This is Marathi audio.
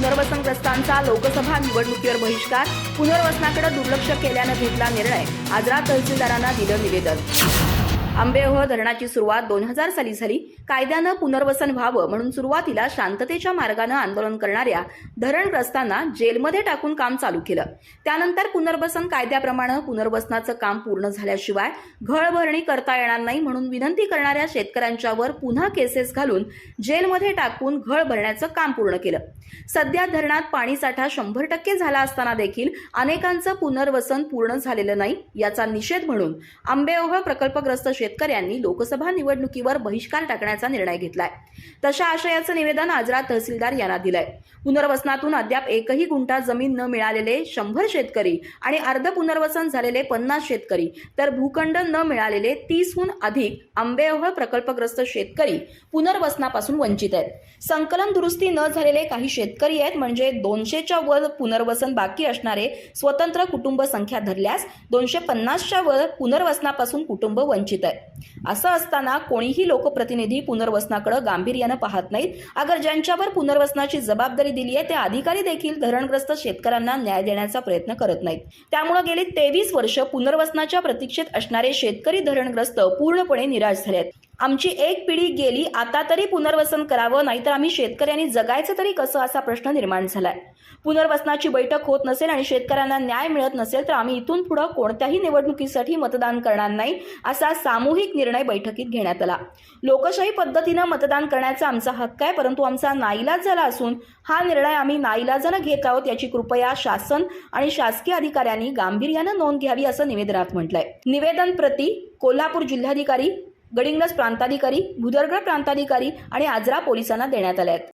पुनर्वसनग्रस्तांचा लोकसभा निवडणुकीवर बहिष्कार पुनर्वसनाकडे दुर्लक्ष केल्यानं घेतला निर्णय. आजरा तहसीलदारांना दिलं निवेदन. आंबेओहळ धरणाची सुरुवात दोन हजार साली झाली. कायद्यानं पुनर्वसन व्हावं म्हणून सुरुवातीला शांततेच्या मार्गानं आंदोलन करणाऱ्या धरणग्रस्तांना जेलमध्ये टाकून काम चालू केलं. त्यानंतर पुनर्वसन कायद्याप्रमाणे पुनर्वसनाचं काम पूर्ण झाल्याशिवाय घळभरणी करता येणार नाही म्हणून विनंती करणाऱ्या शेतकऱ्यांच्यावर पुन्हा केसेस घालून जेलमध्ये टाकून घळ भरण्याचं काम पूर्ण केलं. सध्या धरणात पाणीसाठा शंभर टक्के झाला असताना देखील अनेकांचं पुनर्वसन पूर्ण झालेलं नाही याचा निषेध म्हणून आंबेओह प्रकल्पग्रस्त शेतकऱ्यांनी लोकसभा निवडणुकीवर बहिष्कार टाकण्याचा निर्णय घेतलाय. तशा आशयाचं निवेदन आजरा तहसीलदार यांना दिलंय. पुनर्वसनातून अद्याप एकही गुंठा जमीन न मिळालेले शंभर शेतकरी आणि अर्ध पुनर्वसन झालेले पन्नास शेतकरी तर भूखंड न मिळालेले तीसहून अधिक आंबेओहळ प्रकल्पग्रस्त शेतकरी पुनर्वसनापासून वंचित आहेत. संकलन दुरुस्ती न झालेले काही शेतकरी आहेत म्हणजे दोनशेच्या वर पुनर्वसन बाकी असणारे स्वतंत्र कुटुंब संख्या धरल्यास दोनशे पन्नासच्या वर पुनर्वसनापासून कुटुंब वंचित असं असताना कोणीही लोकप्रतिनिधी पुनर्वसनाकडे गांभीर्यानं पाहत नाहीत. अगर ज्यांच्यावर पुनर्वसनाची जबाबदारी दिली आहे ते अधिकारी देखील धरणग्रस्त शेतकऱ्यांना न्याय देण्याचा प्रयत्न करत नाहीत. त्यामुळे गेली तेवीस वर्ष पुनर्वसनाच्या प्रतीक्षेत असणारे शेतकरी धरणग्रस्त पूर्णपणे निराश झाले आहेत. आमची एक पिढी गेली आता तरी पुनर्वसन करावं नाहीतर आम्ही शेतकऱ्यांनी जगायचं तरी कसं असा प्रश्न निर्माण झालाय. पुनर्वसनाची बैठक होत नसेल आणि शेतकऱ्यांना न्याय मिळत नसेल तर आम्ही इथून पुढे कोणत्याही निवडणुकीसाठी मतदान करणार नाही असा सामूहिक निर्णय बैठकीत घेण्यात आला. लोकशाही पद्धतीनं मतदान करण्याचा आमचा हक्क आहे परंतु आमचा नाईलाज झाला असून हा निर्णय आम्ही नाईलाजानं घेत आहोत याची कृपया शासन आणि शासकीय अधिकाऱ्यांनी गांभीर्यानं नोंद घ्यावी असं निवेदनात म्हटलंय. निवेदन प्रति कोल्हापूर जिल्हाधिकारी गडिंग्लज प्रांताधिकारी भुदरगड प्रांताधिकारी आणि आजरा पोलिसांना देण्यात आल्या आहेत.